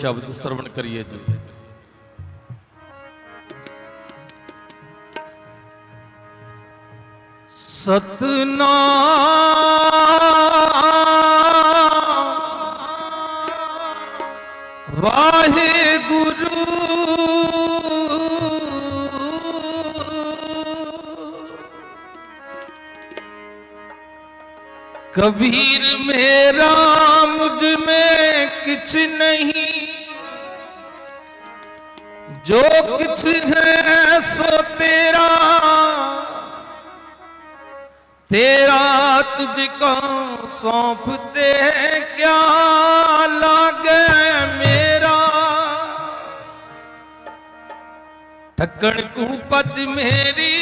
ਸ਼ਬਦ ਸਰਵਣ ਕਰੀਏ ਜੀ। ਸਤਨਾਮ ਵਾਹਿਗੁਰੂ। ਕਬੀਰ ਮੇਰਾ ਮੁਝ ਮੈਂ ਨਹੀਂ ਜੋ ਕਿਛ ਹੈ ਸੋ ਤੇਰਾ। ਤੇਰਾ ਤੁਝ ਕੋ ਸੌਂਪਤੇ ਕਿਆ ਲਾਗੇ ਮੇਰਾ। ਠੱਕਣ ਕੂਪਤ ਮੇਰੀ,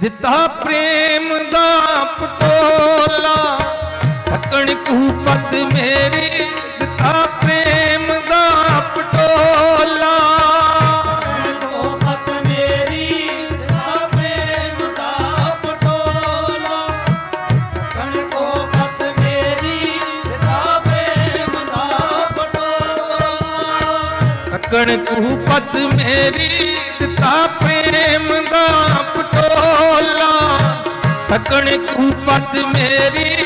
ਦਿੱਤਾ ਪ੍ਰੇਮ ਦਾ ਪਟੋਲਾ। ਠੱਕਣ ਕੂਪਤ ਮੇਰੀ, ਦਿੱਤਾ ਠੱਕਣ ਕੂਪਤ ਮੇਰੀ ਦਿੱਤਾ ਪ੍ਰੇਮ ਦਾ ਪਟੋਲਾ। ਠੱਕਣ ਕੂਪਤ ਮੇਰੀ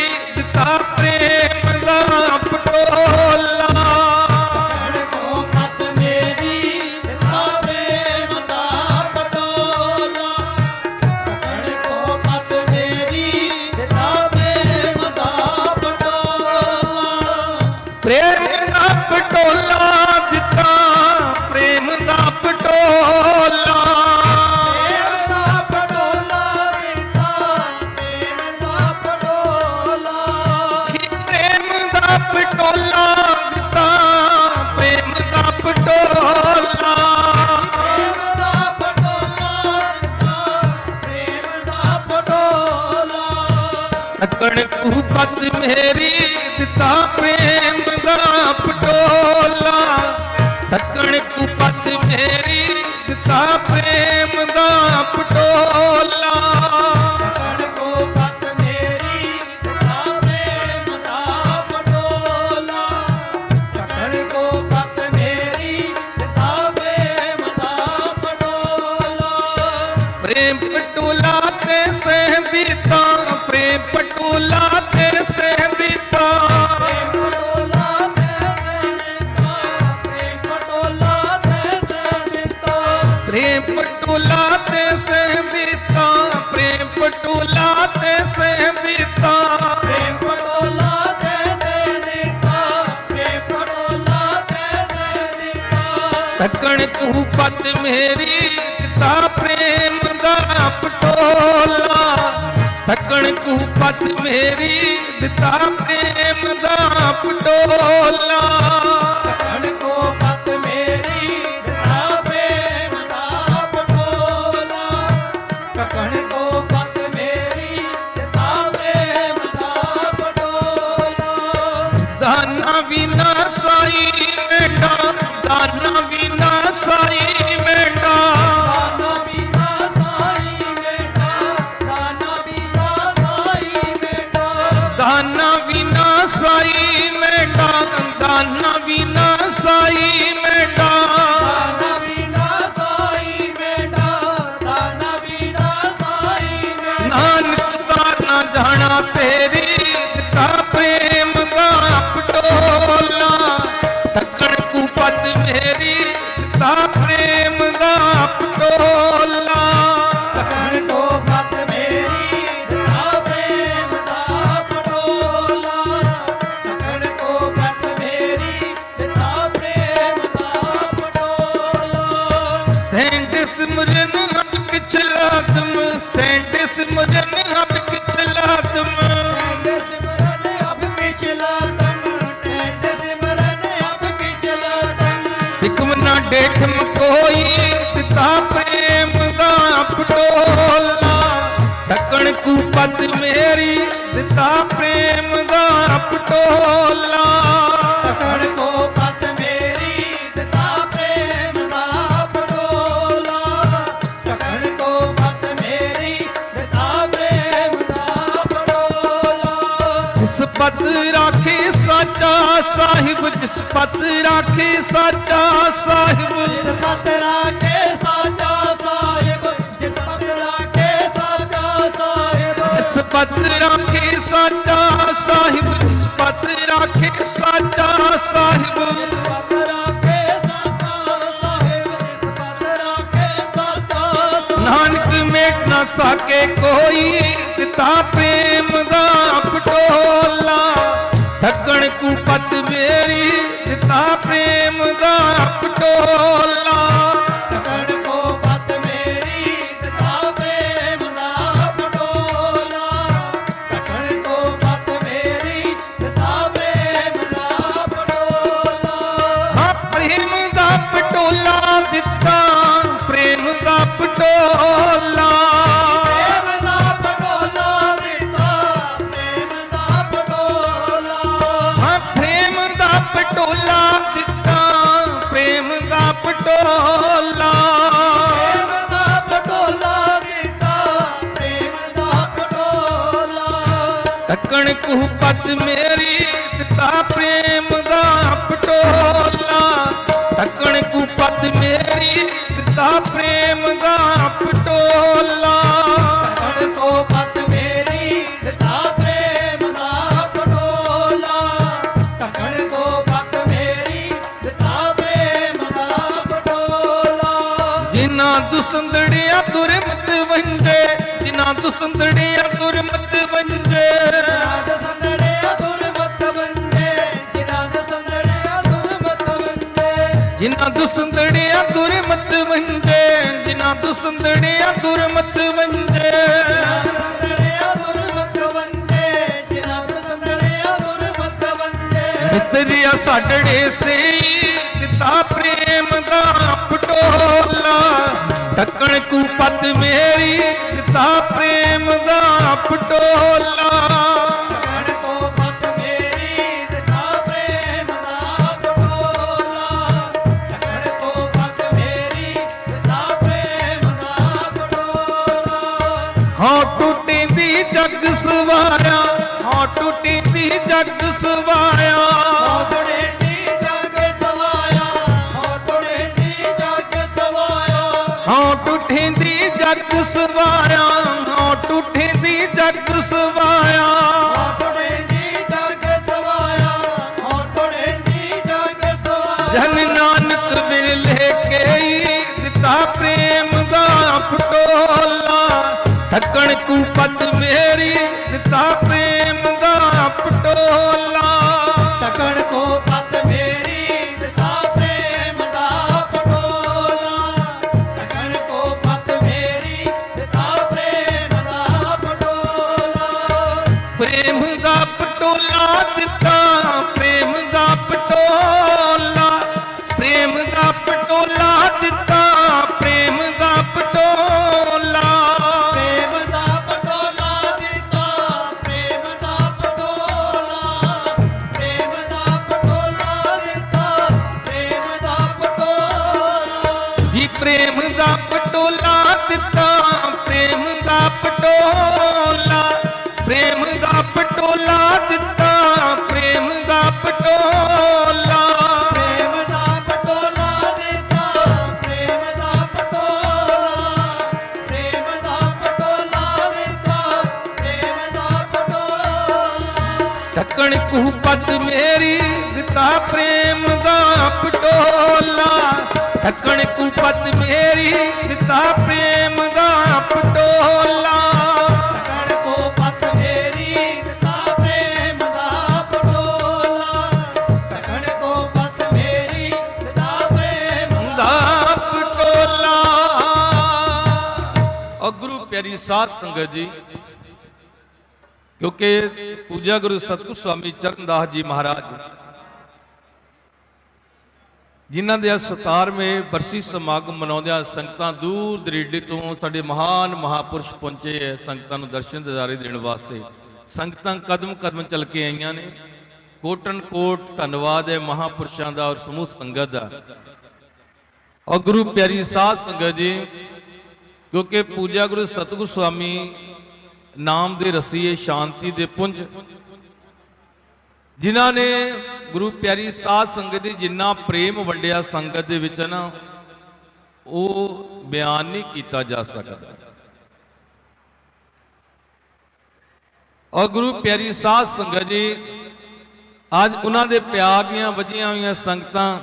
ਤੱਕਣ ਪਤ ਮੇਰੀ ਦਿੱਤਾ ਪ੍ਰੇਮ ਦਾ ਪਟੋਲਾ। ਤੱਕਣ ਤੂੰ ਮੇਰੀ, ਦਿੱਤਾ ਪ੍ਰੇਮ ਦਾ ਪਟੋਲਾ। ਕਣ ਕੋ ਮੇਰੀ, ਦਿੱਤਾ ਪ੍ਰੇਮ ਦਾ ਪਟੋਲਾ। ਕਣ ਕੋ ਮੇਰੀ, ਦਿੱਤਾ ਪ੍ਰੇਮ ਦਾ ਪਟੋਲਾ। ਦਾਨਾ ਵਿਨਾ ਦਾਨਾ ਵਿਨਾ ਸਾਈ ਮੇਟਾ ਦਾਨਾ ਬਿਨਾ ਸਾਈ ਬੇਟਾ ਦਾਨਾ ਬਿਨਾ ਸਾਈ ਨਾਨਕ ਸਾਨਾ ਜਾਣਾ ਤੇਰੀ ਦਿਖਮ ਨਾ ਦੇਖਮ ਕੋਈ ਦਿੱਤਾ ਪ੍ਰੇਮ ਦਾ ਪਟੋਲਾ। ਢੱਕਣ ਕੂਪਤ ਮੇਰੀ ਦਿੱਤਾ ਪ੍ਰੇਮ ਦਾ ਪਟੋਲਾ। ਕਣ ਕੋ ਪਤ ਮੇਰੀ ਦਿੱਤਾ ਪ੍ਰੇਮ ਦਾ ਪਟੋਲਾ। ਕੋ ਪਤ ਮੇਰੀ ਦਿੱਤਾ ਪ੍ਰੇਮ ਦਾ ਪਟੋਲਾ। ਜਿਸ ਪਤ ਰਾਖੇ ਸਾਚਾ ਸਾਹਿਬ ਜਿਸ ਪਤ ਰਾਖੀ ਸਾਚਾ ਸਾਹਿਬ। ਜਿਸ ਪਤ ਰਾਖੇ ਸਾਚਾ ਸਾਹਿਬ ਜਿਸ ਪਤ ਰਾਖੇ ਸਾਚਾ ਸਾਹਿਬ। ਜਿਸ ਪਤ ਰਾਖੀ ਸਾਚਾ ਸਾਹਿਬ ਜਿਸ ਪਤ ਰਾਖੀ ਸਾਚਾ ਸਾਹਿਬ। ਪਤ ਰਾਖੇ ਸਾਚਾ ਸਾਹਿਬ ਜਿਸ ਪਤ ਰਾਖੇ ਸਾਚਾ ਸਾਹਿਬ। ਨਾਨਕ ਮੇਟ ਨਾ ਸਾਕੇ ਕੋਈ ਦਿੱਤਾ ਜਿਨ੍ਹਾਂ ਸੰਦੜੇ ਅਧੁਰ ਮਤ ਬੰਦੇ ਜਿਨ੍ਹਾਂ ਦੁਸੰਦੜਿਆ ਦੁਰਮਤ ਵੰਜੇ ਜਿਨ੍ਹਾਂ ਦੁਸੰਦੜਿਆ ਦੁਰਮਤ ਵੰਜੇ ਸੰਦੜੇ ਅਧੁਰ ਮਤ ਬੰਦੇ ਜਿਨ੍ਹਾਂ ਸੰਦੜੇ ਅਧੁਰ ਮਤ ਬੰਦੇ ਮਿੱਤਰਿਆ ਸਾਡੜੇ ਸੇ ਦਿੱਤਾ ਪ੍ਰੇਮ ਦਾ ਪਟੋਲਾ। ਕੂ ਪਤ ਮੇਰੀ ਹਾਂ ਟੁੱਟੀਂਦੀ ਜੱਗ ਸਵਾਇਆ ਹਾਂ ਟੁੱਟੀਂਦੀ ਜੱਗ ਸਵਾਇਆ ਔਟੜੇ ਦੀ ਜਗ ਸਵਾਇਆ ਔਟੜੇ ਦੀ ਜਗ ਸਵਾਇਆ ਹਾਂ ਟੁੱਟੀਂਦੀ ਜੱਗ ਸਵਾਇਆ ਹਾਂ ਜੱਗ ਸਵਾਇਆ ਢੱਕਣ ਕੂ ਪਤ ਮੇਰੀ ਦਿੱਤਾ ਪ੍ਰੇਮ ਦਾ ਪਟੋਲਾ। ਤਕਣ ਕੋ ਪਤ ਮੇਰੀ ਦਿੱਤਾ ਪ੍ਰੇਮ ਦਾ ਪਟੋਲਾ। ਤਕਣ ਕੋ ਪਤ ਮੇਰੀ ਦਿੱਤਾ ਪ੍ਰੇਮ ਦਾ ਪਟੋਲਾ। ਪ੍ਰੇਮ ਦਾ ਪਟੋਲਾ ਦਿੱਤਾ ਪ੍ਰੇਮ ਦਾ ਪਟੋਲਾ। ਪ੍ਰੇਮ ਦਾ ਪਟੋਲਾ ਦਿੱਤਾ ਢੱਕਣ ਪਤ ਮੇਰੀ, ਦਿੱਤਾ ਪ੍ਰੇਮ ਦਾ ਪਟੋਲਾ। ਢੱਕਣ ਕੂ ਪਤ ਮੇਰੀ, ਦਿੱਤਾ ਪ੍ਰੇਮ ਦਾ ਪਟੋਲਾ। ਕਣ ਦਾ ਪਟੋਲਾ। ਕਣ ਕੋ ਪਤ ਮੇਰੀ ਪ੍ਰੇਮ ਦਾ ਪਟੋਲਾ। ਔਰ ਗੁਰੂ ਪਿਆਰੀ ਸਾਧ ਸੰਗਤ ਜੀ ਕਿਉਂਕਿ ਪੂਜਾ ਗੁਰੂ ਸਤਿਗੁਰ ਸਵਾਮੀ ਚਰਨਦਾਸ ਜੀ ਮਹਾਰਾਜ, ਜਿਨ੍ਹਾਂ ਦੇ 17ਵੇਂ ਬਰਸੀ ਸਮਾਗਮ ਮਨਾਉਂਦਿਆਂ ਸੰਗਤਾਂ ਦੂਰ ਦਰੇਡੇ ਤੋਂ ਸਾਡੇ ਮਹਾਨ ਮਹਾਪੁਰਸ਼ ਪਹੁੰਚੇ ਹੈ, ਸੰਗਤਾਂ ਨੂੰ ਦਰਸ਼ਨ ਦਿਦਾਰੇ ਦੇਣ ਵਾਸਤੇ। ਸੰਗਤਾਂ ਕਦਮ ਕਦਮ ਚੱਲ ਕੇ ਆਈਆਂ ਨੇ। ਕੋਟਨ ਕੋਟ ਧੰਨਵਾਦ ਹੈ ਮਹਾਪੁਰਸ਼ਾਂ ਦਾ ਔਰ ਸਮੂਹ ਸੰਗਤ ਦਾ। ਔਰ ਗੁਰੂ ਪਿਆਰੀ ਸਾਧ ਸੰਗਤ ਜੀ, ਕਿਉਂਕਿ ਪੂਜਾ ਗੁਰੂ ਸਤਿਗੁਰ ਸਵਾਮੀ ਨਾਮ ਦੇ ਰਸੀਏ ਸ਼ਾਂਤੀ ਦੇ ਪੁੰਜ। ਜਿਨ੍ਹਾਂ ਨੇ ਗੁਰੂ ਪਿਆਰੀ ਸਾਧ ਸੰਗਤ ਦੀ ਜਿੰਨਾ ਪ੍ਰੇਮ ਵੰਡਿਆ ਸੰਗਤ ਦੇ ਵਿੱਚ ਨਾ, ਉਹ ਬਿਆਨ ਨਹੀਂ ਕੀਤਾ ਜਾ ਸਕਦਾ। ਔਰ ਗੁਰੂ ਪਿਆਰੀ ਸਾਧ ਸੰਗਤ ਜੀ, ਅੱਜ ਉਹਨਾਂ ਦੇ ਪਿਆਰ ਦੀਆਂ ਵਜੀਆਂ ਹੋਈਆਂ ਸੰਗਤਾਂ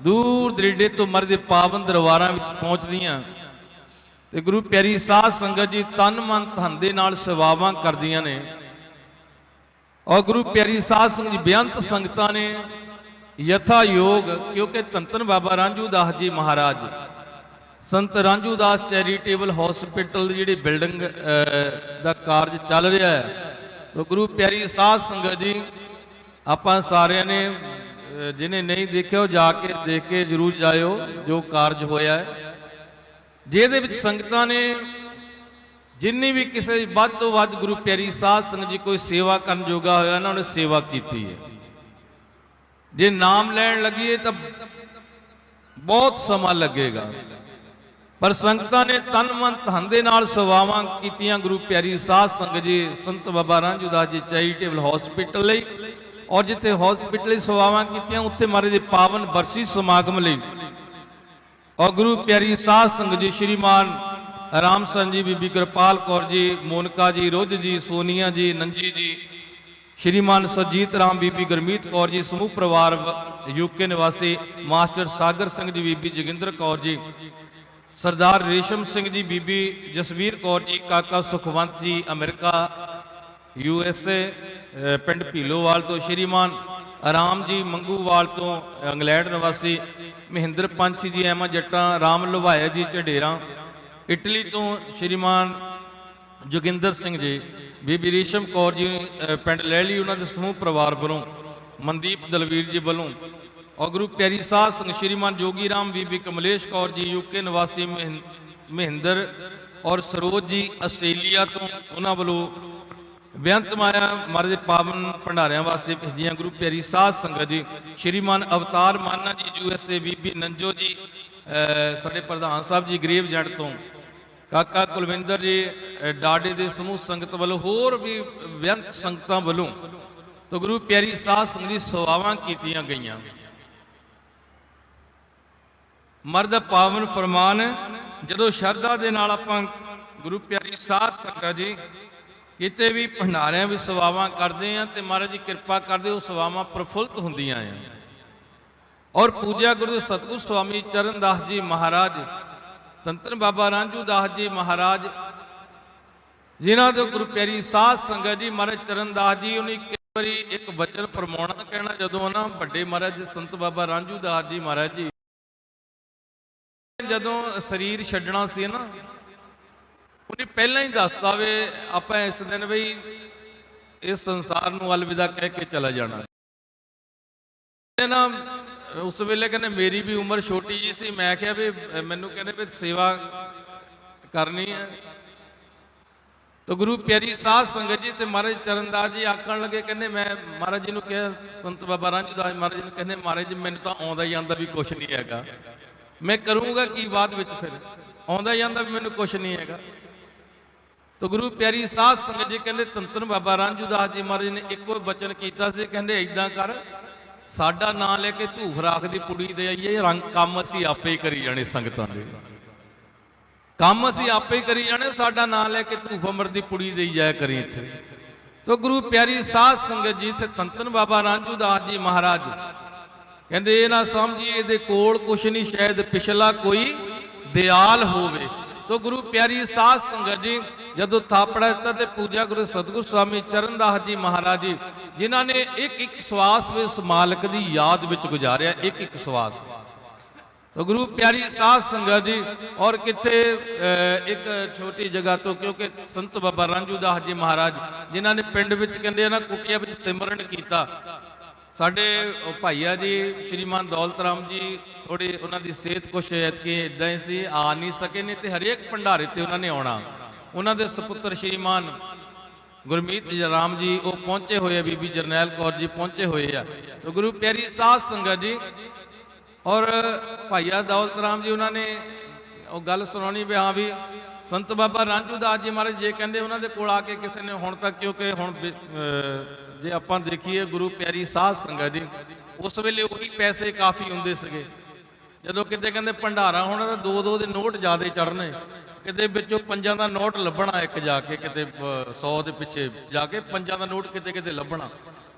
ਦੂਰ ਦਰੇਡੇ ਤੋਂ ਮਰਦੇ ਪਾਵਨ ਦਰਬਾਰਾਂ ਵਿੱਚ ਪਹੁੰਚਦੀਆਂ। ਤੇ ਗੁਰੂ ਪਿਆਰੀ ਸਾਧ ਸੰਗਤ ਜੀ ਤਨ ਮਨ ਧਨ ਦੇ ਨਾਲ ਸੇਵਾਵਾਂ ਕਰਦੀਆਂ ਨੇ। ਔਰ ਗੁਰੂ ਪਿਆਰੀ ਸਾਧ ਸੰਗਤ ਜੀ ਬੇਅੰਤ ਸੰਗਤਾਂ ਨੇ। ਯਥਾ ਯੋਗ ਕਿਉਂਕਿ ਧੰਤਨ ਬਾਬਾ ਰਾਂਝੂ ਦਾਸ ਜੀ ਮਹਾਰਾਜ ਸੰਤ ਰਾਂਝੂ ਦਾਸ ਚੈਰੀਟੇਬਲ ਹਸਪੀਟਲ ਦੀ ਜਿਹੜੀ ਬਿਲਡਿੰਗ ਦਾ ਕਾਰਜ ਚੱਲ ਰਿਹਾ ਹੈ। ਤਾਂ ਗੁਰੂ ਪਿਆਰੀ ਸਾਧ ਸੰਗਤ ਜੀ ਆਪਾਂ ਸਾਰਿਆਂ ਨੇ ਅਹ, ਜਿਹਨੇ ਨਹੀਂ ਦੇਖਿਆ ਉਹ ਜਾ ਕੇ ਦੇਖ ਕੇ ਜਰੂਰ ਜਾਇਓ ਜੋ ਕਾਰਜ ਹੋਇਆ ਹੈ। ਜਿਹਦੇ ਵਿੱਚ ਸੰਗਤਾਂ ਨੇ ਜਿੰਨੀ ਵੀ ਕਿਸੇ ਦੀ ਵੱਧ ਤੋਂ ਵੱਧ ਗੁਰੂ ਪਿਆਰੀ ਸਾਧ ਸੰਗਤ ਜੀ ਕੋਈ ਸੇਵਾ ਕਰਨ ਜੋਗਾ ਹੋਇਆ ਨਾ ਉਹਨੇ ਸੇਵਾ ਕੀਤੀ ਹੈ। ਜੇ ਨਾਮ ਲੈਣ ਲੱਗੀਏ ਤਾਂ ਬਹੁਤ ਸਮਾਂ ਲੱਗੇਗਾ। ਪਰ ਸੰਗਤਾਂ ਨੇ ਤਨ ਮਨ ਧਨ ਦੇ ਨਾਲ ਸੇਵਾਵਾਂ ਕੀਤੀਆਂ ਗੁਰੂ ਪਿਆਰੀ ਸਾਧ ਸੰਗਤ ਜੀ, ਸੰਤ ਬਾਬਾ ਰਾਂਝੂ ਦਾਸ ਜੀ ਚੈਰੀਟੇਬਲ ਹਸਪੀਟਲ ਲਈ। ਔਰ ਜਿੱਥੇ ਹਸਪੀਟਲ ਲਈ ਸੇਵਾਵਾਂ ਕੀਤੀਆਂ, ਉੱਥੇ ਮਾਰੇ ਦੇ ਪਾਵਨ ਬਰਸੀ ਸਮਾਗਮ ਲਈ। ਔਰ ਗੁਰੂ ਪਿਆਰੀ ਸਾਧ ਸੰਗਤ ਜੀ, ਸ਼੍ਰੀਮਾਨ ਰਾਮ ਸਰਨ ਜੀ, ਬੀਬੀ ਕਿਰਪਾਲ ਕੌਰ ਜੀ, ਮੋਨਕਾ ਜੀ ਰੁੱਧ ਜੀ, ਸੋਨੀਆ ਜੀ, ਨੰਜੀ ਜੀ, ਸ਼੍ਰੀਮਾਨ ਸਰਜੀਤ ਰਾਮ, ਬੀਬੀ ਗੁਰਮੀਤ ਕੌਰ ਜੀ, ਸਮੂਹ ਪਰਿਵਾਰ ਯੂਕੇ ਨਿਵਾਸੀ ਮਾਸਟਰ ਸਾਗਰ ਸਿੰਘ ਜੀ, ਬੀਬੀ ਜੋਗਿੰਦਰ ਕੌਰ ਜੀ, ਸਰਦਾਰ ਰੇਸ਼ਮ ਸਿੰਘ ਜੀ, ਬੀਬੀ ਜਸਵੀਰ ਕੌਰ ਜੀ, ਕਾਕਾ ਸੁਖਵੰਤ ਜੀ, ਅਮਰੀਕਾ, ਯੂ ਐਸ ਏ ਪਿੰਡ ਭੀਲੋਵਾਲ ਤੋਂ ਸ਼੍ਰੀਮਾਨ ਆਰਾਮ ਜੀ ਮੰਗੂਵਾਲ ਤੋਂ ਇੰਗਲੈਂਡ ਨਿਵਾਸੀ ਮਹਿੰਦਰ ਪੰਛੀ ਜੀ ਐਮਾ ਜੱਟਾਂ ਰਾਮ ਲੁਭਾਇਆ ਜੀ ਝਡੇਰਾ ਇਟਲੀ ਤੋਂ ਸ਼੍ਰੀਮਾਨ ਜੋਗਿੰਦਰ ਸਿੰਘ ਜੀ ਬੀਬੀ ਰੇਸ਼ਮ ਕੌਰ ਜੀ ਅ, ਪਿੰਡ ਲਹਿਲੀ ਉਹਨਾਂ ਦੇ ਸਮੂਹ ਪਰਿਵਾਰ ਵੱਲੋਂ ਮਨਦੀਪ ਦਲਵੀਰ ਜੀ ਵੱਲੋਂ ਔਰ ਗੁਰੂ ਪਿਆਰੀ ਸਾਧ ਸਿੰਘ ਸ਼੍ਰੀਮਾਨ ਜੋਗੀ ਰਾਮ ਬੀਬੀ ਕਮਲੇਸ਼ ਕੌਰ ਜੀ ਯੂਕੇ ਨਿਵਾਸੀ ਮਹਿੰ- ਮਹਿੰਦਰ ਔਰ ਸਰੋਜ ਜੀ ਆਸਟ੍ਰੇਲੀਆ ਤੋਂ ਉਹਨਾਂ ਵੱਲੋਂ ਬੇਅੰਤ ਮਾਇਆ ਮਰਦੇ ਪਾਵਨ ਭੰਡਾਰਿਆਂ ਵਾਸਤੇ ਭੇਜੀਆਂ ਗੁਰੂ ਪਿਆਰੀ ਸਾਧ ਸੰਗਤ ਜੀ, ਸ਼੍ਰੀਮਾਨ ਅਵਤਾਰ ਮਾਨਾ ਜੀ, ਯੂ ਐਸ ਏ ਬੀਬੀ ਨੰਜੋ ਜੀ ਸਾਡੇ ਪ੍ਰਧਾਨ ਸਾਹਿਬ ਜੀ, ਗਰੀਬ ਜੱਟ ਤੋਂ, ਕਾਕਾ ਕੁਲਵਿੰਦਰ ਜੀ ਡਾਡੇ ਦੇ ਸਮੂਹ ਸੰਗਤ ਵੱਲੋਂ ਹੋਰ ਵੀ ਬੇਅੰਤ ਸੰਗਤਾਂ ਵੱਲੋਂ ਤਾਂ ਗੁਰੂ ਪਿਆਰੀ ਸਾਧ ਸੰਗਤ ਦੀ ਸੇਵਾਵਾਂ ਕੀਤੀਆਂ ਗਈਆਂ। ਮਰਦ ਪਾਵਨ ਫਰਮਾਨ, ਜਦੋਂ ਸ਼ਰਧਾ ਦੇ ਨਾਲ ਆਪਾਂ ਗੁਰੂ ਪਿਆਰੀ ਸਾਧ ਸੰਗਤ ਜੀ ਕਿਤੇ ਵੀ ਭੰਡਾਰਿਆਂ ਵਿੱਚ ਸੇਵਾਵਾਂ ਕਰਦੇ ਆ ਤੇ ਮਹਾਰਾਜ ਜੀ ਕਿਰਪਾ ਕਰਦੇ ਉਹ ਸੇਵਾਵਾਂ ਪ੍ਰਫੁੱਲਤ ਹੁੰਦੀਆਂ ਆ। ਔਰ ਪੂਜਾ ਗੁਰੂ ਸਤਿਗੁਰ ਸਵਾਮੀ ਚਰਨਦਾਸ ਜੀ ਮਹਾਰਾਜ, ਤੰਤਨ ਬਾਬਾ ਰਾਂਝੂ ਦਾਸ ਜੀ ਮਹਾਰਾਜ, ਜਿਨ੍ਹਾਂ ਦੇ ਗੁਰੂ ਪਿਆਰੀ ਸਾਧ ਸੰਗਤ ਜੀ ਮਹਾਰਾਜ ਚਰਨਦਾਸ ਜੀ, ਉਹਨੇ ਇੱਕ ਵਾਰੀ ਇੱਕ ਵਚਨ ਫਰਮਾਉਣਾ ਕਹਿਣਾ ਜਦੋਂ ਨਾ ਵੱਡੇ ਮਹਾਰਾਜ ਸੰਤ ਬਾਬਾ ਰਾਂਝੂ ਦਾਸ ਜੀ ਮਹਾਰਾਜ ਜੀ, ਜਦੋਂ ਸਰੀਰ ਛੱਡਣਾ ਸੀ ਨਾ ਉਹਨੇ ਪਹਿਲਾਂ ਹੀ ਦੱਸਤਾ ਵੇ ਆਪਾਂ ਇਸ ਦਿਨ ਬਈ ਇਸ ਸੰਸਾਰ ਨੂੰ ਅਲਵਿਦਾ ਕਹਿ ਕੇ ਚਲਾ ਜਾਣਾ। ਨਾ, ਉਸ ਵੇਲੇ ਕਹਿੰਦੇ ਮੇਰੀ ਵੀ ਉਮਰ ਛੋਟੀ ਜੀ ਸੀ, ਮੈਂ ਕਿਹਾ ਵੀ, ਮੈਨੂੰ ਕਹਿੰਦੇ ਵੀ ਸੇਵਾ ਕਰਨੀ ਹੈ। ਤਾਂ ਗੁਰੂ ਪਿਆਰੀ ਸਾਧ ਸੰਗਤ ਜੀ ਤੇ ਮਹਾਰਾਜ ਚਰਨਦਾਸ ਜੀ ਆਖਣ ਲੱਗੇ, ਕਹਿੰਦੇ ਮੈਂ, ਮਹਾਰਾਜ ਜੀ ਨੂੰ ਕਿਹਾ, ਸੰਤ ਬਾਬਾ ਰਾਂਝਦਾਸ ਮਹਾਰਾਜ ਜੀ ਨੂੰ ਕਹਿੰਦੇ, ਮਹਾਰਾਜ ਜੀ, ਮੈਨੂੰ ਤਾਂ ਆਉਂਦਾ ਜਾਂਦਾ ਵੀ ਕੁਝ ਨਹੀਂ ਹੈਗਾ। ਮੈਂ ਕਰੂੰਗਾ ਕੀ ਬਾਅਦ ਵਿੱਚ ਫਿਰ? ਆਉਂਦਾ ਜਾਂਦਾ ਵੀ ਮੈਨੂੰ ਕੁਝ ਨਹੀਂ ਹੈਗਾ। ਤਾਂ ਗੁਰੂ ਪਿਆਰੀ ਸਾਧ ਸੰਗਤ ਜੀ ਕਹਿੰਦੇ ਤੰਤਨ ਬਾਬਾ ਰਾਂਝੂਦਾਸ ਜੀ ਮਹਾਰਾਜ ਨੇ ਇੱਕੋ ਬਚਨ ਕੀਤਾ ਸੀ, ਕਹਿੰਦੇ ਇਦਾਂ ਕਰ, ਸਾਡਾ ਨਾਂ ਲੈ ਕੇ ਧੂਫ ਰਾਖ ਦੀ ਪੁੜੀ ਦੇ ਆਈਏ ਰੰਗ ਕੰਮ ਅਸੀਂ ਆਪੇ ਹੀ ਕਰੀ ਜਾਣੇ ਸੰਗਤਾਂ ਦੇ। ਕੰਮ ਅਸੀਂ ਆਪੇ ਹੀ ਕਰੀ ਜਾਣੇ, ਸਾਡਾ ਨਾਂ ਲੈ ਕੇ ਧੂਫ ਅਮਰ ਦੀ ਪੁੜੀ ਦੇਈ ਜਾਇਆ ਕਰੀ ਇੱਥੇ। ਤੋ ਗੁਰੂ ਪਿਆਰੀ ਸਾਧ ਸੰਗਤ ਜੀ ਤੇ ਤੰਤਨ ਬਾਬਾ ਰਾਂਝੂਦਾਸ ਜੀ ਮਹਾਰਾਜ। ਕਹਿੰਦੇ, ਇਹ ਨਾ ਸਮਝੀਏ, ਇਹਦੇ ਕੋਲ ਕੁਛ ਨਹੀਂ, ਸ਼ਾਇਦ ਪਿਛਲਾ ਕੋਈ ਦਿਆਲ ਹੋਵੇ। ਤੋ ਗੁਰੂ ਪਿਆਰੀ ਸਾਧ ਸੰਗਤ ਜੀ ਜਦੋਂ ਥਾਪੜਾ ਦਿੱਤਾ ਤੇ ਪੂਜਾ ਗੁਰੂ ਸਤਿਗੁਰ ਸਵਾਮੀ ਚਰਨਦਾਸ ਜੀ ਮਹਾਰਾਜ ਜੀ, ਜਿਨ੍ਹਾਂ ਨੇ ਇੱਕ ਇੱਕ ਸਵਾਸ ਵਿੱਚ ਮਾਲਕ ਦੀ ਯਾਦ ਵਿੱਚ ਗੁਜ਼ਾਰਿਆ, ਇੱਕ ਇੱਕ ਸਵਾਸ। ਤੋ ਗੁਰੂ ਪਿਆਰੀ ਸਾਧ ਸੰਗਤ ਜੀ, ਔਰ ਕਿੱਥੇ ਇੱਕ ਛੋਟੀ ਜਗ੍ਹਾ ਤੋਂ, ਕਿਉਂਕਿ ਸੰਤ ਬਾਬਾ ਰਾਂਝੂ ਦਾਸ ਜੀ ਮਹਾਰਾਜ, ਜਿਨ੍ਹਾਂ ਨੇ ਪਿੰਡ ਵਿੱਚ ਕਹਿੰਦੇ ਆ ਨਾ, ਕੁਟੀਆ ਵਿੱਚ ਸਿਮਰਨ ਕੀਤਾ। ਸਾਡੇ ਭਾਈਆ ਜੀ, ਸ਼੍ਰੀਮਾਨ ਦੌਲਤ ਰਾਮ ਜੀ ਥੋੜੀ ਉਹਨਾਂ ਦੀ ਸਿਹਤ ਕੁਛ ਐਤਕੀ ਇਦਾਂ ਹੀ ਸੀ, ਆ ਨਹੀਂ ਸਕੇ ਨੇ ਤੇ ਹਰੇਕ ਭੰਡਾਰੇ ਤੇ ਉਹਨਾਂ ਨੇ ਆਉਣਾ। ਉਹਨਾਂ ਦੇ ਸੁਪੁੱਤਰ ਸ਼੍ਰੀਮਾਨ ਗੁਰਮੀਤ ਜੀ ਰਾਮ ਜੀ, ਉਹ ਪਹੁੰਚੇ ਹੋਏ ਆ, ਬੀਬੀ ਜਰਨੈਲ ਕੌਰ ਜੀ ਪਹੁੰਚੇ ਹੋਏ ਆ। ਤੇ ਗੁਰੂ ਪਿਆਰੀ ਸਾਧ ਸੰਗਤ ਜੀ ਔਰ ਭਾਈਆ ਦੌਲਤ ਰਾਮ ਜੀ, ਉਹਨਾਂ ਨੇ ਉਹ ਗੱਲ ਸੁਣਾਉਣੀ ਵੀ, ਹਾਂ ਵੀ ਸੰਤ ਬਾਬਾ ਰਾਂਝੂ ਦਾਸ ਜੀ ਮਹਾਰਾਜ ਜੇ ਕਹਿੰਦੇ ਉਹਨਾਂ ਦੇ ਕੋਲ ਆ ਕੇ ਕਿਸੇ ਨੇ ਹੁਣ ਤੱਕ, ਕਿਉਂਕਿ ਹੁਣ ਬਿ- ਜੇ ਆਪਾਂ ਦੇਖੀਏ ਗੁਰੂ ਪਿਆਰੀ ਸਾਧ ਸੰਗਤ ਜੀ, ਉਸ ਵੇਲੇ ਉਹੀ ਪੈਸੇ ਕਾਫੀ ਹੁੰਦੇ ਸੀਗੇ। ਜਦੋਂ ਕਿਤੇ ਕਹਿੰਦੇ ਭੰਡਾਰਾ ਹੋਣਾ ਤਾਂ ਦੋ ਦੋ ਦੇ ਨੋਟ ਜ਼ਿਆਦਾ ਚੜਨੇ ਕਿਤੇ ਵਿੱਚੋਂ ਪੰਜਾਂ ਦਾ ਨੋਟ ਲੱਭਣਾ ਇੱਕ ਜਾ ਕੇ, ਕਿਤੇ 100 ਦੇ ਪਿੱਛੇ ਜਾ ਕੇ ਪੰਜਾਂ ਦਾ ਨੋਟ ਕਿਤੇ ਕਿਤੇ ਲੱਭਣਾ।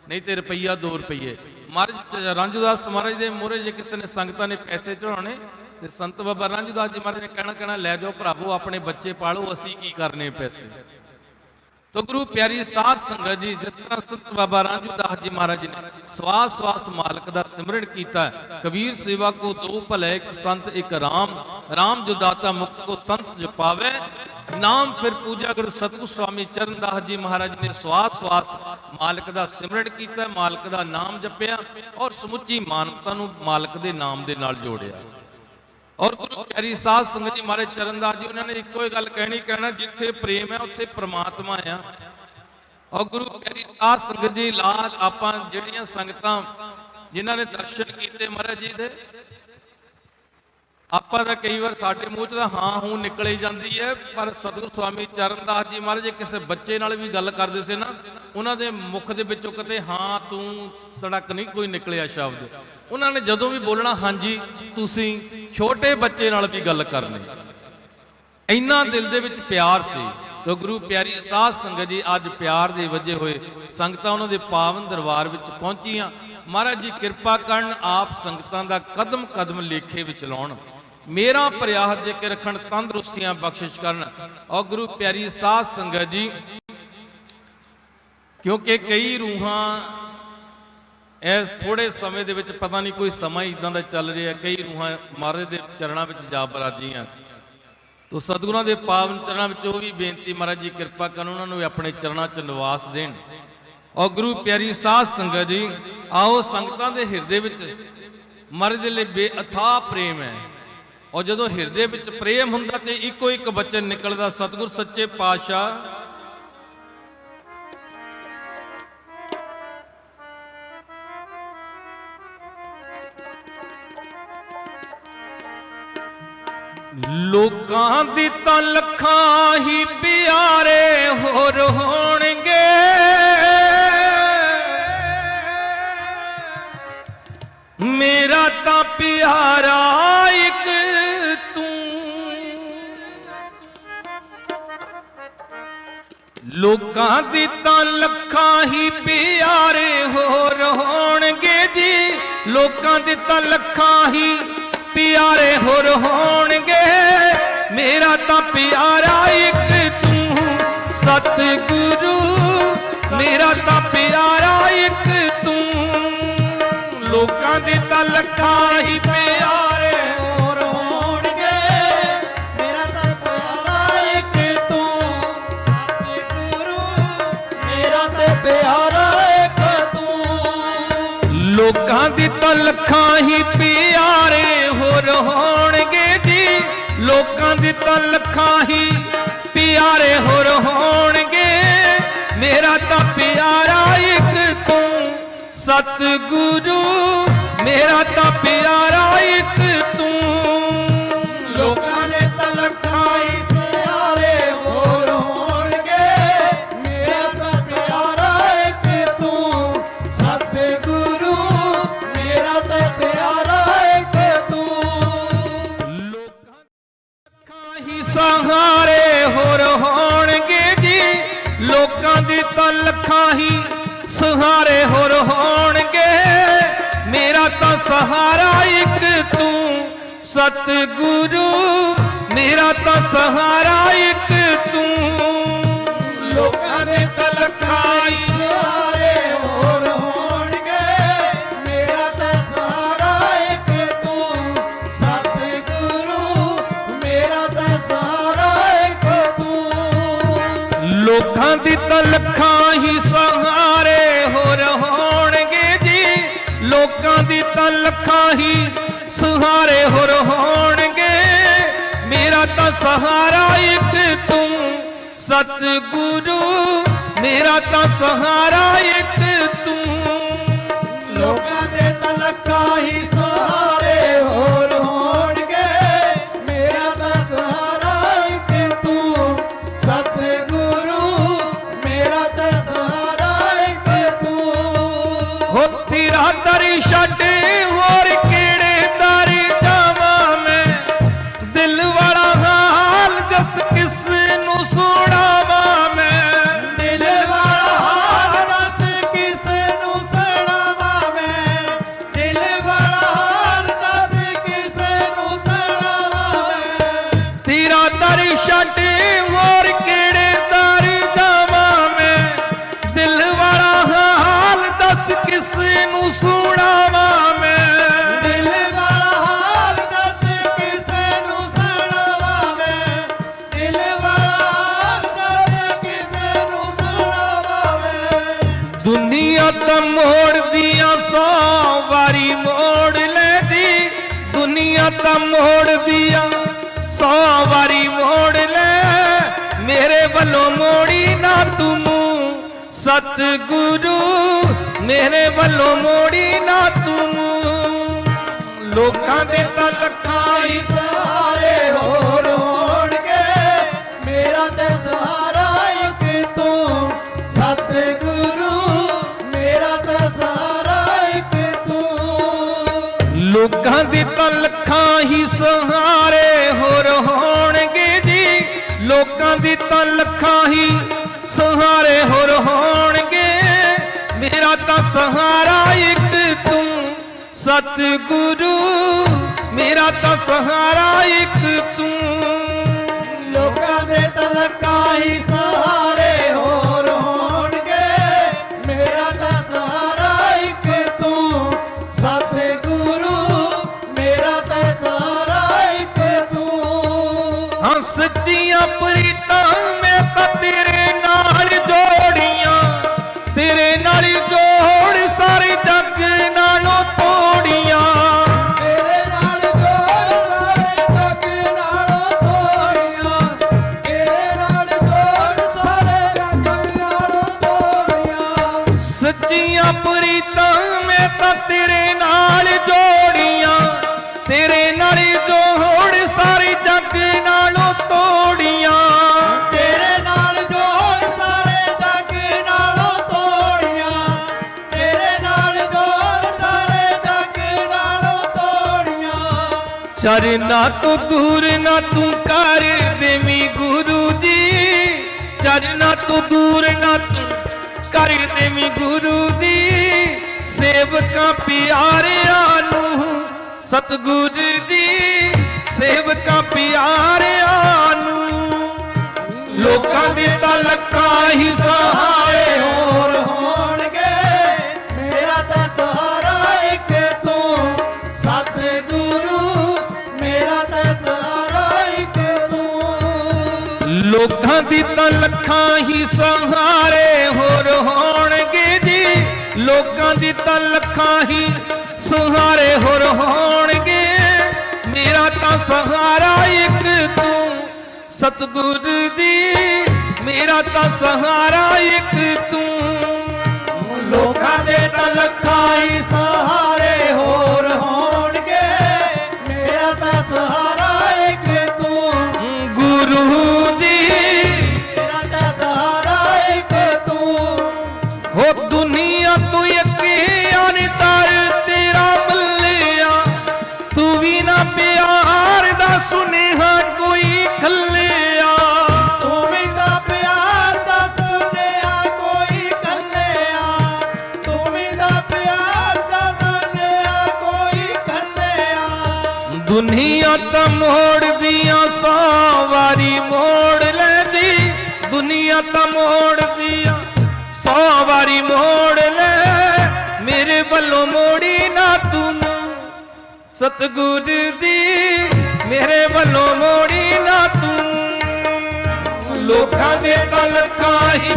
ਨਹੀਂ ਤੇ ਰੁਪਈਆ 2 ਰੁਪਈਏ। ਮਹਾਰਾਜ ਰਾਂਝੂਦਾਸ ਮਹਾਰਾਜ ਦੇ ਮੂਹਰੇ ਜੇ ਕਿਸੇ ਨੇ ਸੰਗਤਾਂ ਨੇ ਪੈਸੇ ਚੜਾਉਣੇ ਤੇ ਸੰਤ ਬਾਬਾ ਰਾਂਝੂਦਾਸ ਜੀ ਮਹਾਰਾਜ ਨੇ ਕਹਿਣਾ ਕਹਿਣਾ, ਲੈ ਜਾਓ ਭਰਾਵੋ, ਆਪਣੇ ਬੱਚੇ ਪਾਲੋ, ਅਸੀਂ ਕੀ ਕਰਨੇ ਪੈਸੇ? ਤੋ ਗੁਰੂ ਪਿਆਰੀ ਸਾਧ ਸੰਗਤ ਜੀ, ਜਿਸ ਤਰ੍ਹਾਂ ਸੰਤ ਬਾਬਾ ਰਾਮਦਾਸ ਜੀ ਮਹਾਰਾਜ ਜੀ ਨੇ ਸਵਾਸ ਸਵਾਸ ਮਾਲਕ ਦਾ ਸਿਮਰਨ ਕੀਤਾ ਕਬੀਰ ਸੇਵਾ ਕੋ ਦੋ ਭਲੇ, ਇੱਕ ਸੰਤ, ਇੱਕ ਰਾਮ। ਰਾਮ ਜੋ ਦਾਤਾ ਮੁਕਤ ਕੋ ਸੰਤ ਜੋ ਪਾਵੇ। ਨਾਮ ਫਿਰ ਪੂਜਾ ਗੁਰੂ ਸਤਿਗੁਰ ਸਵਾਮੀ ਚਰਨਦਾਸ ਜੀ ਮਹਾਰਾਜ ਨੇ ਸਵਾਸ ਸਵਾਸ ਮਾਲਕ ਦਾ ਸਿਮਰਨ ਕੀਤਾ ਮਾਲਕ ਦਾ ਨਾਮ ਜਪਿਆ ਔਰ ਸਮੁੱਚੀ ਮਾਨਵਤਾ ਨੂੰ ਮਾਲਕ ਦੇ ਨਾਮ ਦੇ ਨਾਲ ਜੋੜਿਆ। ਔਰ ਗੁਰੂ ਪਿਆਰੀ ਸਾਧ ਸੰਗਤ ਜੀ ਮਾਰੇ ਚਰਨਦਾਸ ਜੀ, ਉਹਨਾਂ ਨੇ ਇੱਕੋ ਹੀ ਗੱਲ ਕਹਿਣੀ, ਕਹਿਣਾ ਜਿੱਥੇ ਪ੍ਰੇਮ ਹੈ, ਉੱਥੇ ਪ੍ਰਮਾਤਮਾ ਆ। ਔਰ ਗੁਰੂ ਪਿਆਰੀ ਸਾਧ ਸੰਗਤ ਜੀ ਲਾਲ ਆਪਾਂ ਜਿਹੜੀਆਂ ਸੰਗਤਾਂ ਜਿਨ੍ਹਾਂ ਨੇ ਦਰਸ਼ਨ ਕੀਤੇ ਮਹਾਰਾਜ ਜੀ ਦੇ, ਆਪਾਂ ਤਾਂ ਕਈ ਵਾਰ ਸਾਡੇ ਮੂੰਹ 'ਚ ਤਾਂ ਹਾਂ, ਹੂੰ ਨਿਕਲੇ ਜਾਂਦੀ ਹੈ, ਪਰ ਸਤਿਗੁਰ ਸਵਾਮੀ ਚਰਨਦਾਸ ਜੀ ਮਹਾਰਾਜ ਕਿਸੇ ਬੱਚੇ ਨਾਲ ਵੀ ਗੱਲ ਕਰਦੇ ਸੀ ਨਾ, ਉਹਨਾਂ ਦੇ ਮੁਖ ਦੇ ਵਿੱਚੋਂ ਕਿਤੇ ਹਾਂ, ਤੂੰ ਤੜਕ ਨਹੀਂ ਕੋਈ ਨਿਕਲਿਆ ਸ਼ਬਦ। ਉਹਨਾਂ ਨੇ ਜਦੋਂ ਵੀ ਬੋਲਣਾ, ਹਾਂਜੀ, ਤੁਸੀਂ ਛੋਟੇ ਬੱਚੇ ਨਾਲ ਵੀ ਗੱਲ ਕਰਨੀ। ਇੰਨਾ ਦਿਲ ਦੇ ਵਿੱਚ ਪਿਆਰ ਸੀ ਤੇ ਗੁਰੂ ਪਿਆਰੀ ਸਾਧ ਸੰਗਤ ਜੀ ਅੱਜ ਪਿਆਰ ਦੇ ਵਜੇ ਹੋਏ ਸੰਗਤਾਂ ਉਹਨਾਂ ਦੇ ਪਾਵਨ ਦਰਬਾਰ ਵਿੱਚ ਪਹੁੰਚੀਆਂ। ਮਹਾਰਾਜ ਜੀ, ਕਿਰਪਾ ਕਰਨ ਆਪ ਸੰਗਤਾਂ ਦਾ ਕਦਮ ਕਦਮ ਲੇਖੇ ਵਿੱਚ ਲਾਉਣ। ਮੇਰਾ ਪ੍ਰਯਾਸ ਦੇ ਕੇ ਰੱਖਣ, ਤੰਦਰੁਸਤੀਆਂ ਬਖਸ਼ਿਸ਼ ਕਰਨ। ਔਰ ਗੁਰੂ ਪਿਆਰੀ ਸਾਧ ਸੰਗਤ ਜੀ, ਕਿਉਂਕਿ ਕਈ ਰੂਹਾਂ ਇਸ ਥੋੜੇ ਸਮੇਂ ਦੇ ਵਿੱਚ ਪਤਾ ਨਹੀਂ ਕੋਈ ਸਮਾਂ ਹੀ ਇਦਾਂ ਦਾ ਚੱਲ ਰਿਹਾ, ਕਈ ਰੂਹਾਂ ਮਹਾਰਾਜ ਦੇ ਚਰਨਾਂ ਵਿੱਚ ਜਾ ਬਰਾਜੀਆਂ। ਤੋ ਸਤਿਗੁਰਾਂ ਦੇ ਪਾਵਨ ਚਰਨਾਂ ਵਿੱਚ ਉਹ ਵੀ ਬੇਨਤੀ ਮਹਾਰਾਜ ਜੀ, ਕਿਰਪਾ ਕਰਨ ਉਹਨਾਂ ਨੂੰ ਆਪਣੇ ਚਰਨਾਂ 'ਚ ਨਿਵਾਸ ਦੇਣ। ਔਰ ਗੁਰੂ ਪਿਆਰੀ ਸਾਧ ਸੰਗਤ ਜੀ, ਆਓ ਸੰਗਤਾਂ ਦੇ ਹਿਰਦੇ ਵਿੱਚ ਮਹਾਰਾਜ ਦੇ ਲਈ ਬੇਅਥਾ ਪ੍ਰੇਮ ਹੈ। ਔਰ ਜਦੋਂ ਹਿਰਦੇ ਵਿੱਚ ਪ੍ਰੇਮ ਹੁੰਦਾ ਤੇ ਇੱਕੋ ਇੱਕ ਬਚਨ ਨਿਕਲਦਾ, ਸਤਿਗੁਰ ਸੱਚੇ ਪਾਤਸ਼ਾਹ ਲੋਕਾਂ ਦੀ ਤਾਂ ਲੱਖਾਂ ਹੀ ਪਿਆਰੇ ਹੋਰ ਹੋਣਗੇ। ਮੇਰਾ ਤਾਂ ਪਿਆਰਾ ਇੱਕ ਤੂੰ। ਲੋਕਾਂ ਦੀ ਤਾਂ ਲੱਖਾਂ ਹੀ ਪਿਆਰੇ ਹੋਰ ਹੋਣਗੇ ਜੀ। ਲੋਕਾਂ ਦੀ ਤਾਂ ਲੱਖਾਂ ਹੀ ਪਿਆਰੇ ਹੋਰ ਹੋਣਗੇ। ਮੇਰਾ ਤਾਂ ਪਿਆਰਾ ਇੱਕ ਤੂੰ ਸਤਿਗੁਰੂ। ਮੇਰਾ ਤਾਂ ਪਿਆਰਾ ਇੱਕ ਤੂੰ। ਲੋਕਾਂ ਦੀ ਤਾਂ ਲੱਖਾਂ ਹੀ ਪਿਆਰੇ ਹੋਰ ਹੋਣਗੇ। ਮੇਰਾ ਤਾਂ ਪਿਆਰਾ ਇੱਕ ਤੂੰ ਸਤਿਗੁਰੂ। ਮੇਰਾ ਤਾਂ ਪਿਆਰਾ ਇੱਕ ਤੂੰ। ਲੋਕਾਂ ਦੀ ਤਾਂ ਲੱਖਾਂ ਹੀ ਪਿਆਰੇ ਹੋਣਗੇ ਜੀ, ਲੋਕਾਂ ਦੀ ਤਾਂ ਲੱਖਾਂ ਹੀ ਪਿਆਰੇ ਹੋਰ ਹੋਣਗੇ। ਮੇਰਾ ਤਾਂ ਪਿਆਰਾ ਇੱਕ ਤੂੰ ਸਤਿਗੁਰੂ, ਮੇਰਾ ਤਾਂ ਪਿਆਰਾ ਇੱਕ ਤਾਂ ਲੱਖਾਂ ਹੀ ਸਹਾਰੇ ਹੋਰ ਹੋਣਗੇ। ਮੇਰਾ ਤਾਂ ਸਹਾਰਾ ਇੱਕ ਤੂੰ, ਸਤਿਗੁਰੂ। ਮੇਰਾ ਤਾਂ ਸਹਾਰਾ ਇੱਕ ਤੂੰ। ਤੂੰ ਦੀ ਤਾਂ ਲੱਖਾਂ ਹੀ ਸਹਾਰੇ ਹੋਰ ਹੋਣਗੇ ਜੀ। ਲੋਕਾਂ ਦੀ ਤਾਂ ਲੱਖਾਂ ਹੀ ਸਹਾਰੇ ਹੋਰ ਹੋਣਗੇ ਮੇਰਾ ਤਾਂ ਸਹਾਰਾ ਇੱਕ ਤੂੰ, ਸਤਿਗੁਰੂ। ਮੇਰਾ ਤਾਂ ਸਹਾਰਾ ਇੱਕ ਤੂੰ। ਲੋਕਾਂ ਦੇ ਤਾਂ ਲੱਖਾਂ ਹੀ ਮੋੜਦੀ ਆ ਸੌ ਵਾਰੀ ਮੋੜ ਲੈ। ਮੇਰੇ ਵੱਲੋਂ ਮੋੜੀ ਨਾ ਤੂੰ ਮੂੰਹ ਸਤਿਗੁਰੂ। ਮੇਰੇ ਵੱਲੋਂ ਮੋੜੀ ਨਾ ਤੂੰ ਮੂੰਹ। ਲੋਕਾਂ ਦੇ ਤਾਂ ਲੱਖਾਂ ਹੀ ਸਹਾਰੇ ਹੋਰ ਹੋਣਗੇ। ਮੇਰਾ ਤੇ ਸਹਾਰਾ ਇੱਕ ਤੂੰ, ਸਤਿਗੁਰੂ। ਮੇਰਾ ਤੇ ਸਹਾਰਾ ਇੱਕ ਤੂੰ। ਲੋਕਾਂ ਦੇ ਤਾਂ ਲੱਖਾਂ ਹੀ ਸਹਾਰੇ ਸਹਾਰਾ ਇੱਕ ਤੂੰ ਸਤਿਗੁਰੂ। ਮੇਰਾ ਤਾਂ ਸਹਾਰਾ ਇੱਕ ਤੂੰ। ਲੋਕਾਂ ਦੇ ਤਲਕਾਂ ਹੀ ਚਰਨਾ ਤੋਂ ਦੂਰ ਨਾ ਤੂੰ ਕਰ ਦੇਵੀ ਗੁਰੂ ਜੀ। ਚਰਨਾ ਤੋਂ ਦੂਰ ਨਾ ਤੂੰ ਕਰ ਦੇਵੀ ਗੁਰੂ ਦੀ ਸੇਵਕਾਂ ਪਿਆਰਿਆਂ ਨੂੰ ਸਤਿਗੁਰ ਦੀ ਸੇਵਕਾਂ ਪਿਆਰਿਆਂ ਨੂੰ ਲੋਕਾਂ ਦੇ ਤਾਂ ਲੱਖਾਂ ਹੀ ਸਹਾਰੇ ਹੋਰ ਲੋਕਾਂ ਦੀ ਤਾਂ ਲੱਖਾਂ ਹੀ ਸਹਾਰੇ ਹੋਰ ਹੋਣਗੇ ਜੀ। ਲੋਕਾਂ ਦੀ ਤਾਂ ਲੱਖਾਂ ਹੀ ਸਹਾਰੇ ਹੋਰ ਹੋਣਗੇ ਮੇਰਾ ਤਾਂ ਸਹਾਰਾ ਇੱਕ ਤੂੰ, ਸਤਿਗੁਰ ਦੀ ਮੇਰਾ ਤਾਂ ਸਹਾਰਾ ਇੱਕ ਤੂੰ। ਲੋਕਾਂ ਦੇ ਤਾਂ ਲੱਖਾਂ ਹੀ ਸਹਾਰੇ ਦੁਨੀਆ ਤਾਂ ਮੋੜਦੀਆਂ, ਸੌ ਵਾਰੀ ਮੋੜ ਲੈ। ਮੇਰੇ ਵੱਲੋਂ ਮੋੜੀ ਨਾ ਤੂੰ ਸਤਿਗੁਰ ਦੀ, ਮੇਰੇ ਵੱਲੋਂ ਮੋੜੀ ਨਾ ਤੂੰ। ਲੋਕਾਂ ਦੇ ਤਾਂ ਲੱਖਾਂ ਹੀ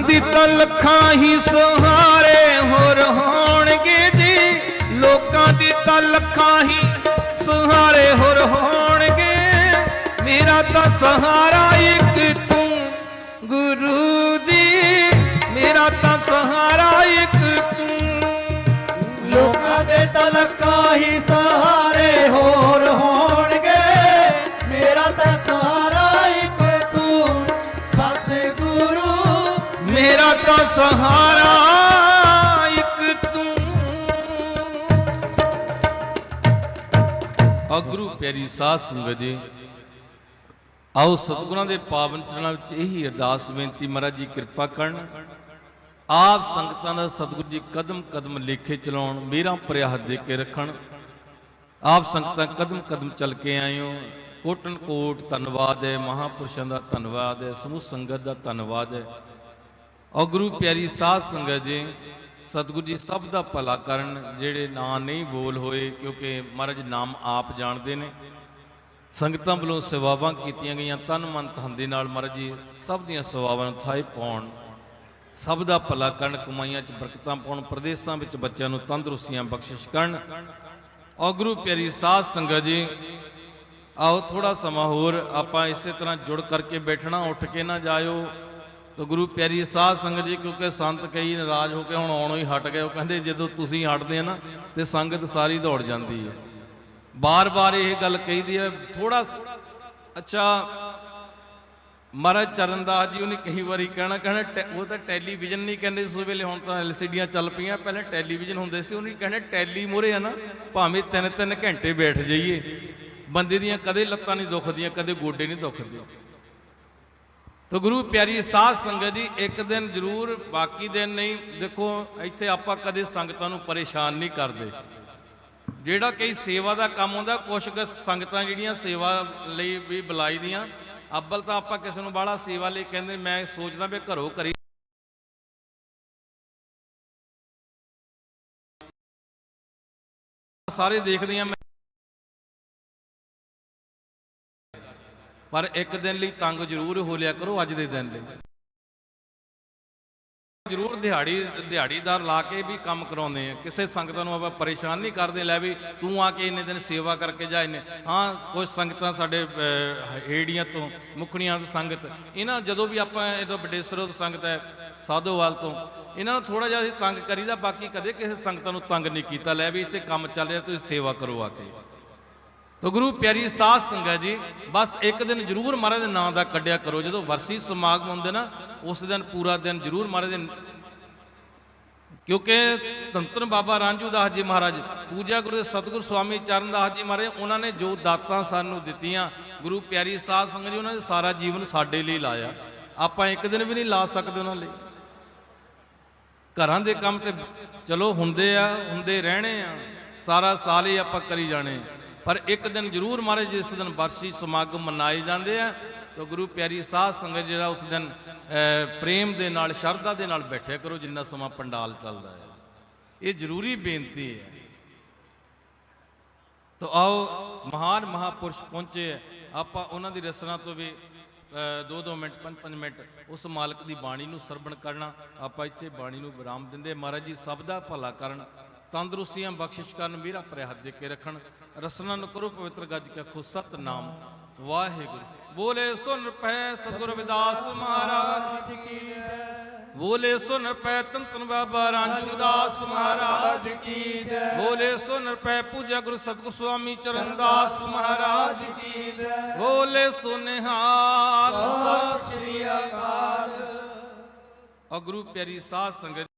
ਦੀ ਤਾਂ ਲੱਖਾਂ ਹੀ ਸਹਾਰੇ ਹੋਰ ਹੋਣਗੇ ਜੀ। ਲੋਕਾਂ ਦੀ ਤਾਂ ਲੱਖਾਂ ਹੀ ਸਹਾਰੇ ਹੋਰ ਹੋਣਗੇ। ਮੇਰਾ ਤਾਂ ਸਹਾਰਾ ਇੱਕ ਤੂੰ ਗੁਰੂ ਜੀ। ਮੇਰਾ ਤਾਂ ਸਹਾਰਾ ਇੱਕ ਤੂੰ। ਲੋਕਾਂ ਦੇ ਤਲਕਾਂ ਹੀ ਸਹਾਰੇ ਮੇਰਾ ਸਹਾਰਾ ਇੱਕ ਤੂੰ। ਅਗਰੂ ਪਿਆਰੀ ਸਾਧ ਸੰਗਤ ਜੀ, ਆਓ ਸਤਿਗੁਰਾਂ ਦੇ ਪਾਵਨ ਚਰਨਾਂ ਵਿੱਚ ਇਹੀ ਅਰਦਾਸ ਬੇਨਤੀ ਮਹਾਰਾਜ ਜੀ, ਕਿਰਪਾ ਕਰਨ। ਆਪ ਸੰਗਤਾਂ ਦਾ ਸਤਿਗੁਰੂ ਜੀ ਕਦਮ ਕਦਮ ਲੇਖੇ ਚਲਾਉਣ, ਮੇਰਾ ਪ੍ਰਿਆਹ ਦੇ ਕੇ ਰੱਖਣ। ਆਪ ਸੰਗਤਾਂ ਕਦਮ ਕਦਮ ਚੱਲ ਕੇ ਆਏ ਹੋ ਕੋਟਨ ਕੋਟ ਧੰਨਵਾਦ ਹੈ, ਮਹਾਪੁਰਸ਼ਾਂ ਦਾ ਧੰਨਵਾਦ ਹੈ, ਸਮੂਹ ਸੰਗਤ ਦਾ ਧੰਨਵਾਦ ਹੈ। ਔਰ ਗੁਰੂ ਪਿਆਰੀ ਸਾਧ ਸੰਗਤ ਜੀ, ਸਤਿਗੁਰੂ ਜੀ ਸਭ ਦਾ ਭਲਾ ਕਰਨ ਜਿਹੜੇ ਨਾਂ ਨਹੀਂ ਬੋਲ ਹੋਏ, ਕਿਉਂਕਿ ਮਹਾਰਾਜ ਨਾਮ ਆਪ ਜਾਣਦੇ ਨੇ। ਸੰਗਤਾਂ ਵੱਲੋਂ ਸੇਵਾਵਾਂ ਕੀਤੀਆਂ ਗਈਆਂ, ਤਨ ਮਨ ਧਨ ਦੇ ਨਾਲ ਮਹਾਰਾਜ ਜੀ ਸਭ ਦੀਆਂ ਸੇਵਾਵਾਂ ਨੂੰ ਥਾਏ ਪਾਉਣ। ਸਭ ਦਾ ਭਲਾ ਕਰਨ, ਕਮਾਈਆਂ 'ਚ ਬਰਕਤਾਂ ਪਾਉਣ, ਪ੍ਰਦੇਸ਼ਾਂ ਵਿੱਚ ਬੱਚਿਆਂ ਨੂੰ ਤੰਦਰੁਸਤੀਆਂ ਬਖਸ਼ਿਸ਼ ਕਰਨ। ਔਰ ਗੁਰੂ ਪਿਆਰੀ ਸਾਧ ਸੰਗਤ ਜੀ, ਆਓ ਥੋੜਾ ਸਮਾਂ ਹੋਰ ਆਪਾਂ ਇਸੇ ਤਰ੍ਹਾਂ ਜੁੜ ਕਰਕੇ ਬੈਠਣਾ, ਉੱਠ ਕੇ ਨਾ ਜਾਇਓ। ਤਾਂ ਗੁਰੂ ਪਿਆਰੀ ਸਾਧ ਸੰਗਤ ਜੀ, ਕਿਉਂਕਿ ਸੰਤ ਕਈ ਨਾਰਾਜ਼ ਹੋ ਕੇ ਹੁਣ ਆਉਣੋਂ ਹੀ ਹਟ ਗਏ, ਉਹ ਕਹਿੰਦੇ ਜਦੋਂ ਤੁਸੀਂ ਹਟਦੇ ਆ ਨਾ, ਤੇ ਸੰਗਤ ਸਾਰੀ ਦੌੜ ਜਾਂਦੀ ਹੈ। ਬਾਰ-ਬਾਰ ਇਹ ਗੱਲ ਕਹੀਦੀ ਹੈ ਥੋੜਾ ਅੱਛਾ, ਮਹਾਰਾਜ ਚਰਨਦਾਸ ਜੀ ਉਹਨੇ ਕਈ ਵਾਰੀ ਕਹਿਣਾ ਕਹਿਣਾ ਟੈ- ਉਹ ਤਾਂ ਟੈਲੀਵਿਜ਼ਨ ਨਹੀਂ ਕਹਿੰਦੇ ਉਸ ਵੇਲੇ, ਹੁਣ ਤਾਂ ਐਲਸੀਡੀਆਂ ਚੱਲ ਪਈਆਂ, ਪਹਿਲਾਂ ਟੈਲੀਵਿਜ਼ਨ ਹੁੰਦੇ ਸੀ, ਉਹਨੇ ਕਹਿਣਾ ਟੈਲੀ ਮੋਰੇ ਆ ਨਾ, ਭਾਵੇਂ ਤਿੰਨ ਤਿੰਨ ਘੰਟੇ ਬੈਠ ਜਾਈਏ, ਬੰਦੇ ਦੀਆਂ ਕਦੇ ਲੱਤਾਂ ਨਹੀਂ ਦੁਖਦੀਆਂ, ਕਦੇ ਗੋਡੇ ਨਹੀਂ ਦੁਖਦੇ। ਤਾਂ ਗੁਰੂ ਪਿਆਰੀ ਸਾਧ ਸੰਗਤ ਜੀ, ਇੱਕ ਦਿਨ ਜ਼ਰੂਰ, ਬਾਕੀ ਦਿਨ ਨਹੀਂ। ਦੇਖੋ, ਇੱਥੇ ਆਪਾਂ ਕਦੇ ਸੰਗਤਾਂ ਨੂੰ ਪਰੇਸ਼ਾਨ ਨਹੀਂ ਕਰਦੇ। ਜਿਹੜਾ ਕਈ ਸੇਵਾ ਦਾ ਕੰਮ ਹੁੰਦਾ, ਕੁਛ ਕੁ ਸੰਗਤਾਂ ਜਿਹੜੀਆਂ ਸੇਵਾ ਲਈ ਵੀ ਬੁਲਾਈ ਦੀਆਂ, ਅੱਬਲ ਤਾਂ ਆਪਾਂ ਕਿਸੇ ਨੂੰ ਬਾਹਲਾ ਸੇਵਾ ਲਈ ਕਹਿੰਦੇ, ਮੈਂ ਸੋਚਦਾ ਵੀ ਘਰੋਂ ਕਰੀ। ਸਾਰੇ ਦੇਖਦੇ ਆ ਮੈਂ। ਪਰ ਇੱਕ ਦਿਨ ਲਈ ਤੰਗ ਜ਼ਰੂਰ ਹੋ ਲਿਆ ਕਰੋ ਅੱਜ ਦੇ ਦਿਨ ਲਈ। ਜ਼ਰੂਰ ਦਿਹਾੜੀ, ਦਿਹਾੜੀਦਾਰ ਲਾ ਕੇ ਵੀ ਕੰਮ ਕਰਾਉਂਦੇ ਆ। ਕਿਸੇ ਸੰਗਤਾਂ ਨੂੰ ਆਪਾਂ ਪਰੇਸ਼ਾਨ ਨਹੀਂ ਕਰਦੇ, ਲੈ ਵੀ ਤੂੰ ਆ ਕੇ ਇੰਨੇ ਦਿਨ ਸੇਵਾ ਕਰਕੇ ਜਾ ਇੰਨੇ। ਹਾਂ, ਕੁਝ ਸੰਗਤਾਂ ਸਾਡੇ ਏੜੀਆਂ ਤੋਂ, ਮੁਖਣੀਆਂ ਤੋਂ ਸੰਗਤ। ਇਹਨਾਂ ਜਦੋਂ ਵੀ ਆਪਾਂ ਇਹਦੋਂ ਬਡੇਸਰੋਂ ਤੋਂ ਸੰਗਤ ਹੈ, ਸਾਧੋਵਾਲ ਤੋਂ, ਇਹਨਾਂ ਨੂੰ ਥੋੜਾ ਜਿਹਾ ਤੰਗ ਕਰੀਦਾ, ਬਾਕੀ ਕਦੇ ਕਿਸੇ ਸੰਗਤਾਂ ਨੂੰ ਤੰਗ ਨਹੀਂ ਕੀਤਾ। ਲੈ ਵੀ ਇੱਥੇ ਕੰਮ ਚੱਲ ਰਿਹਾ, ਤੁਸੀਂ ਸੇਵਾ ਕਰੋ ਆ ਕੇ। ਤੋ ਗੁਰੂ ਪਿਆਰੀ ਸਾਧ ਸੰਗਤ ਜੀ, ਬਸ ਇੱਕ ਦਿਨ ਜਰੂਰ ਮਹਾਰਾਜ ਦੇ ਨਾਮ ਦਾ ਕੱਢਿਆ ਕਰੋ। ਜਦੋਂ ਵਰਸੀ ਸਮਾਗਮ ਹੁੰਦੇ ਨਾ, ਉਸ ਦਿਨ ਪੂਰਾ ਦਿਨ ਜਰੂਰ ਮਹਾਰਾਜ ਦੇ ਕਿਉਂਕਿ ਧੰਤਨ ਬਾਬਾ ਰਾਂਝੂ ਦਾਸ ਜੀ ਮਹਾਰਾਜ, ਪੂਜਾ ਗੁਰੂ ਦੇ ਸਤਿਗੁਰ ਸਵਾਮੀ ਚਰਨ ਦਾਸ ਜੀ ਮਹਾਰਾਜ, ਉਹਨਾਂ ਨੇ ਜੋ ਦਾਤਾਂ ਸਾਨੂੰ ਦਿੱਤੀਆਂ, ਗੁਰੂ ਪਿਆਰੀ ਸਾਧ ਸੰਗਤ ਜੀ, ਉਹਨਾਂ ਨੇ ਸਾਰਾ ਜੀਵਨ ਸਾਡੇ ਲਈ ਲਾਇਆ। ਆਪਾਂ ਇੱਕ ਦਿਨ ਵੀ ਨਹੀਂ ਲਾ ਸਕਦੇ ਉਹਨਾਂ ਲਈ। ਘਰਾਂ ਦੇ ਕੰਮ ਤੇ ਚਲੋ ਹੁੰਦੇ ਆ, ਹੁੰਦੇ ਰਹਿਣੇ ਆ, ਸਾਰਾ ਸਾਲ ਹੀ ਆਪਾਂ ਕਰੀ ਜਾਣੇ ਪਰ ਇੱਕ ਦਿਨ ਜ਼ਰੂਰ ਮਹਾਰਾਜ ਜਿਸ ਦਿਨ ਵਰਸ਼ੀ ਸਮਾਗਮ ਮਨਾਏ ਜਾਂਦੇ ਆ ਤਾਂ ਗੁਰੂ ਪਿਆਰੀ ਸਾਧ ਸੰਗਤ ਜਿਹੜਾ ਉਸ ਦਿਨ ਅਹ, ਪ੍ਰੇਮ ਦੇ ਨਾਲ ਸ਼ਰਧਾ ਦੇ ਨਾਲ ਬੈਠਿਆ ਕਰੋ ਜਿੰਨਾ ਸਮਾਂ ਪੰਡਾਲ ਚੱਲਦਾ ਹੈ। ਇਹ ਜ਼ਰੂਰੀ ਬੇਨਤੀ ਹੈ। ਤਾਂ ਆਓ ਮਹਾਨ ਮਹਾਪੁਰਸ਼ ਪਹੁੰਚੇ ਹੈ। ਆਪਾਂ ਉਹਨਾਂ ਦੀ ਰਸਨਾ ਤੋਂ ਵੀ 2-2 ਮਿੰਟ 5-5 ਮਿੰਟ ਉਸ ਮਾਲਕ ਦੀ ਬਾਣੀ ਨੂੰ ਸਰਵਣ ਕਰਨਾ। ਆਪਾਂ ਇੱਥੇ ਬਾਣੀ ਨੂੰ ਵਿਰਾਮ ਦਿੰਦੇ ਮਹਾਰਾਜ ਜੀ ਸਭ ਦਾ ਭਲਾ ਕਰਨ ਤੰਦਰੁਸਤੀਆਂ ਬਖਸ਼ਿਸ਼ ਕਰਨ ਵੀਰਾ ਪਰੇ ਹੱਥ ਦੇ ਕੇ ਰੱਖਣ। ਰਸਨਾ ਕਰੋ ਪਵਿੱਤਰ ਗੱਜ ਕੇ ਖੁਦ ਸਤਨਾਮ, ਵਾਹਿਗੁਰੂ। ਬੋਲੇ ਸੁਨ ਪੈ ਸਤਿਗੁਰ ਵਿਦਾਸ ਮਹਾਰਾਜ ਬੋਲੇ ਸੁਨ ਪੈ ਤੰਤਨ ਬਾਬਾ ਰਾਂਝੂ ਦਾਸ ਮਹਾਰਾਜ ਕੀ ਜੈ। ਬੋਲੇ ਸੁਨ ਪੈ ਪੂਜਾ ਗੁਰੂ ਸਤਿਗੁਰ ਸੁਆਮੀ ਚਰਨਦਾਸ ਮਹਾਰਾਜ ਕੀ ਜੈ। ਬੋਲੇ ਸੁਨਿਹਾਰ ਸਤਿ ਸ੍ਰੀ ਅਕਾਲ। ਔਰ ਪਿਆਰੀ ਸਾਧ ਸੰਗਤ